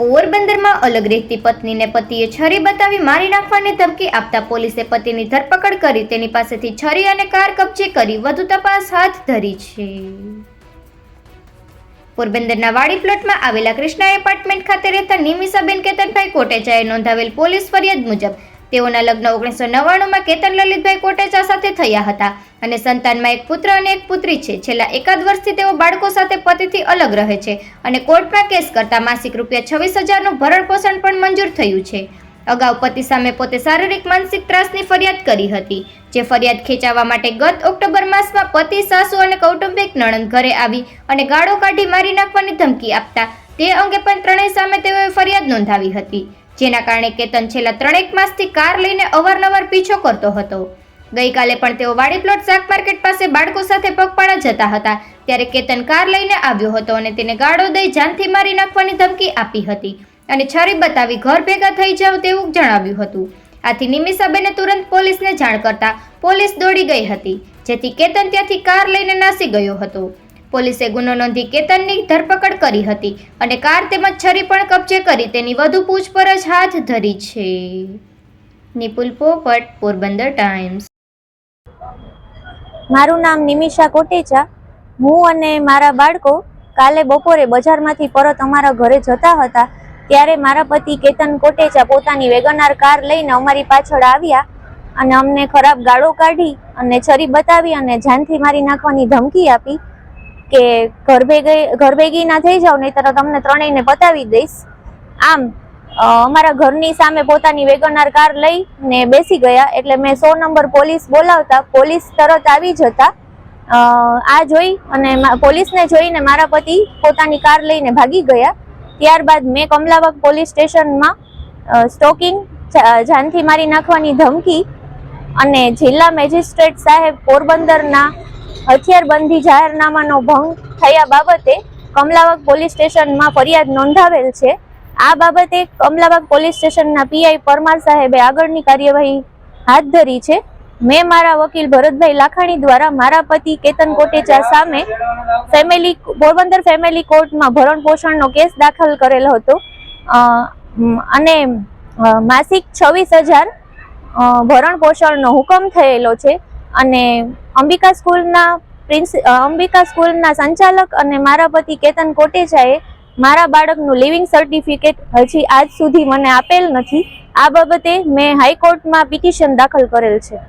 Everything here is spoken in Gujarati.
પોરબંદરમાં અલગ રહેતી પત્નીને પતિએ છરી બતાવી મારી નાખવાની ધમકી આપતા પોલીસે પતિની ધરપકડ કરી તેની પાસેથી છરી અને કાર કબજે કરી વધુ તપાસ હાથ ધરી છે. પોરબંદરના વાડી પ્લોટમાં આવેલા કૃષ્ણા એપાર્ટમેન્ટ ખાતે રહેતા નિમિષાબેન કેતનભાઈ કોટેચાએ નોંધાવેલ પોલીસ ફરિયાદ મુજબ તેઓના લગ્ન ઓગણીસો નવ્વાણુંમાં કેતન લલિતભાઈ કોટેચા સાથે થયા હતા અને સંતાનમાં એક પુત્ર અને એક પુત્રી છે. છેલ્લા એકાદ વર્ષથી તેઓ બાળકો સાથે પતિથી અલગ રહે છે અને કોર્ટમાં કેસ કરતા માસિક રૂપિયા છવ્વીસ હજારનું ભરણ પોષણ પણ મંજૂર થયું છે. અગાઉ પતિ સામે પોતે શારીરિક માનસિક ત્રાસની ફરિયાદ કરી હતી, જે ફરિયાદ ખેંચાવવા માટે ગત ઓક્ટોબર માસમાં પતિ, સાસુ અને કૌટુંબિક નણંદ ઘરે આવી અને ગાળો કાઢી મારી નાખવાની ધમકી આપતા તે અંગે પણ ત્રણેય સામે તેઓએ ફરિયાદ નોંધાવી હતી, જેના કારણે કેતન છેલ્લા ત્રણેક માસથી કાર લઈને અવારનવાર પીછો કરતો હતો. ગઈકાલે પણ તેઓ વાડી પ્લોટ શાક માર્કેટ પાસે બાળકો સાથે પગપાળા જતા હતા, ત્યારે કેતન કાર લઈને આવ્યો હતો અને તેને ગાળો દઈ જાનથી મારી નાખવાની ધમકી આપી હતી અને છરી બતાવી ઘર ભેગા થઈ જાવ તેવું જણાવ્યું હતું. આથી નિમિષાબેને તુરંત પોલીસને જાણ કરતા પોલીસ દોડી ગઈ હતી, જેથી કેતન ત્યાંથી કાર લઈને નાસી ગયો હતો. પોલીસે ગુનો નોંધી કેતનની ધરપકડ કરી હતી અને કાર તેમજ છરી પણ કબજે કરી તેની વધુ પૂછપરછ હાથ ધરી છે. નિપુલ પોપટ, પોરબંદર ટાઈમ્સ. મારું નામ નિમિષા કોટેચા. હું અને મારા બાળકો કાલે બપોરે બજારમાંથી પરત અમારા ઘરે જતા હતા, ત્યારે મારા પતિ કેતન કોટેચા પોતાની વેગનાર કાર લઈને અમારી પાછળ આવ્યા અને અમને ખરાબ ગાળો કાઢી અને છરી બતાવી અને જાનથી મારી નાખવાની ધમકી આપી. કે ઘર ભેગી ઘર ભેગી ના થઈ જાવ નહીં તમને ત્રણેયને બતાવી દઈશ. આમ અમારા ઘરની સામે પોતાની વેગનાર કાર લઈને બેસી ગયા, એટલે મેં સો નંબર પોલીસ બોલાવતા, પોલીસ તરત આવી જતા. આ જોઈ અને પોલીસને જોઈને મારા પતિ પોતાની કાર લઈને ભાગી ગયા. ત્યારબાદ મેં કમલાબાગ પોલીસ સ્ટેશનમાં સ્ટોકિંગ જાનથી મારી નાખવાની ધમકી અને જિલ્લા મેજિસ્ટ્રેટ સાહેબ પોરબંદરના હથિયારબંધી જાહેરનામાનો ભંગ થયા બાબતે કમલાબાગ પોલીસ સ્ટેશનમાં ફરિયાદ નોંધાવેલ છે. આ બાબતે કમલાબાગ પોલીસ સ્ટેશનના પીઆઈ પરમાર સાહેબે આગળની કાર્યવાહી હાથ ધરી છે. મેં મારા વકીલ ભરતભાઈ લાખાણી દ્વારા મારા પતિ કેતન કોટેચા સામે ફેમિલી પોરબંદર ફેમિલી કોર્ટમાં ભરણ પોષણનો કેસ દાખલ કરેલો હતો. અને માસિક છવ્વીસ હજાર ભરણ પોષણનો હુકમ થયેલો છે. અને અંબિકા સ્કૂલના પ્રિન્સ અંબિકા સ્કૂલના સંચાલક અને મારા પતિ કેતન કોટેચાએ મારા બાળકનું લિવિંગ સર્ટિફિકેટ હજી આજ સુધી મને આપેલ નથી. આ બાબતે મેં હાઈકોર્ટમાં પિટિશન દાખલ કરેલ છે.